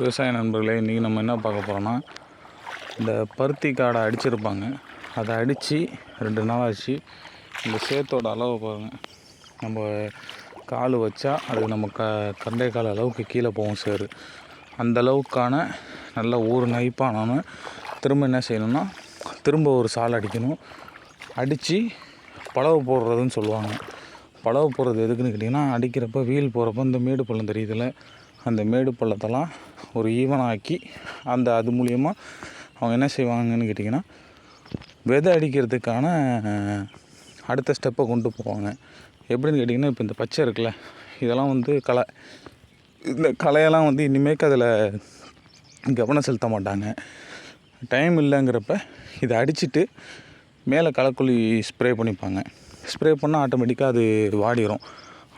விவசாய நண்பர்களே இன்றைக்கி நம்ம என்ன பார்க்க போகிறோன்னா இந்த பருத்தி காடை அடிச்சிருப்பாங்க. அதை அடித்து ரெண்டு நாள் ஆச்சு. இந்த சேத்தோட அளவு பாருங்கள் நம்ம கால் வச்சா அது நம்ம க கண்டை கால் அளவுக்கு கீழே போகும் சேரு அந்த அளவுக்கான நல்ல ஊர் நைப்பானோன்னு திரும்ப என்ன செய்யணும்னா திரும்ப ஒரு சால் அடிக்கணும். அடித்து பழவு போடுறதுன்னு சொல்லுவாங்க. பழவு போடுறது எதுக்குன்னு கேட்டிங்கன்னா அடிக்கிறப்ப வீல் போகிறப்ப இந்த மேடு பள்ளம் தெரியுதுல்ல? அந்த மேடு பள்ளத்தெல்லாம் ஒரு ஈவனாக்கி அந்த அது மூலியமாக அவங்க என்ன செய்வாங்கன்னு கேட்டிங்கன்னா விதை அடிக்கிறதுக்கான அடுத்த ஸ்டெப்பை கொண்டு போவாங்க. எப்படின்னு கேட்டிங்கன்னா இப்போ இந்த பச்சை இருக்குல்ல இதெல்லாம் வந்து களை இந்த களையெல்லாம் வந்து இனிமேக்கு அதில் கவனம் செலுத்த மாட்டாங்க. டைம் இல்லைங்கிறப்ப இதை அடிச்சிட்டு மேலே களைக்குழி ஸ்ப்ரே பண்ணிப்பாங்க. ஸ்ப்ரே பண்ணால் ஆட்டோமேட்டிக்காக அது வாடிடும்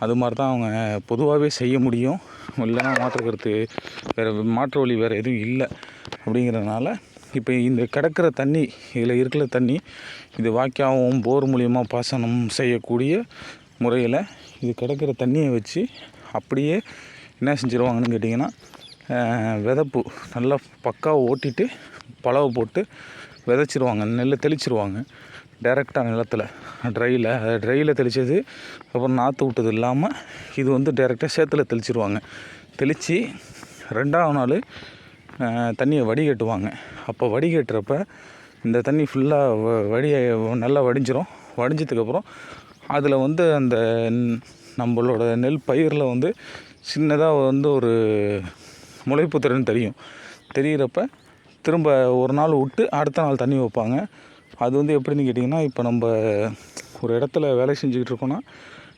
அது மாதிரி தான் அவங்க பொதுவாகவே செய்ய முடியும். இல்லைன்னா மாற்று வேறு மாற்று வழி வேறு எதுவும் இல்லை அப்படிங்கிறதுனால இப்போ இந்த கிடக்கிற தண்ணி இதில் இருக்கிற தண்ணி இது வாய்க்காவும் போர் மூலியமாக பாசனம் செய்யக்கூடிய முறையில் இது கிடக்கிற தண்ணியை வச்சு அப்படியே என்ன செஞ்சுருவாங்கன்னு கேட்டிங்கன்னா விதப்பு நல்லா பக்காவை ஓட்டிட்டு பழவை போட்டு விதைச்சிருவாங்க நெல்லை தெளிச்சிருவாங்க. டைரெக்டாக நிலத்தில் ட்ரையில் ட்ரையில் தெளித்தது அப்புறம் நாற்று விட்டது இல்லாமல் இது வந்து டைரெக்டாக சேத்தில் தெளிச்சிருவாங்க. தெளித்து ரெண்டாவது நாள் தண்ணியை வடிகட்டுவாங்க. அப்போ வடிகட்டுறப்ப இந்த தண்ணி ஃபுல்லாக வடிய நல்லா வடிஞ்சிரும். வடிஞ்சதுக்கப்புறம் அதில் வந்து அந்த நம்மளோட நெல் பயிரில் வந்து சின்னதாக வந்து ஒரு முளைப்பு திறன் தெரியும். தெரிகிறப்ப திரும்ப ஒரு நாள் விட்டு அடுத்த நாள் தண்ணி வைப்பாங்க. அது வந்து எப்படின்னு கேட்டிங்கன்னா இப்போ நம்ம ஒரு இடத்துல வேலை செஞ்சுக்கிட்டு இருக்கோன்னா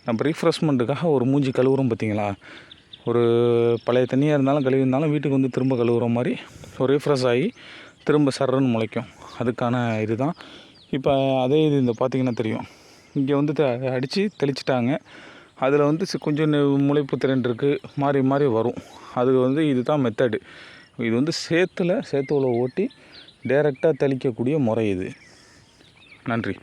நம்ம ரீஃப்ரெஷ்மெண்ட்டுக்காக ஒரு மூஞ்சி கழுவுறோம் பார்த்தீங்களா ஒரு பழைய தண்ணியாக இருந்தாலும் கழுவி இருந்தாலும் வீட்டுக்கு வந்து திரும்ப கழுவுற மாதிரி ஒரு ரீஃப்ரெஷ் ஆகி திரும்ப சர்றன்னு முளைக்கும். அதுக்கான இதுதான். இப்போ அதே இது இந்த பார்த்திங்கன்னா தெரியும். இங்கே வந்து அடித்து தெளிச்சிட்டாங்க. அதில் வந்து கொஞ்சம் முளைப்பு திறன் இருக்குது மாறி மாறி வரும். அது வந்து இதுதான் மெத்தடு இது வந்து சேத்துல சேத்துவில் ஓட்டி டைரெக்டாக தெளிக்கக்கூடிய முறை இது. நன்றி.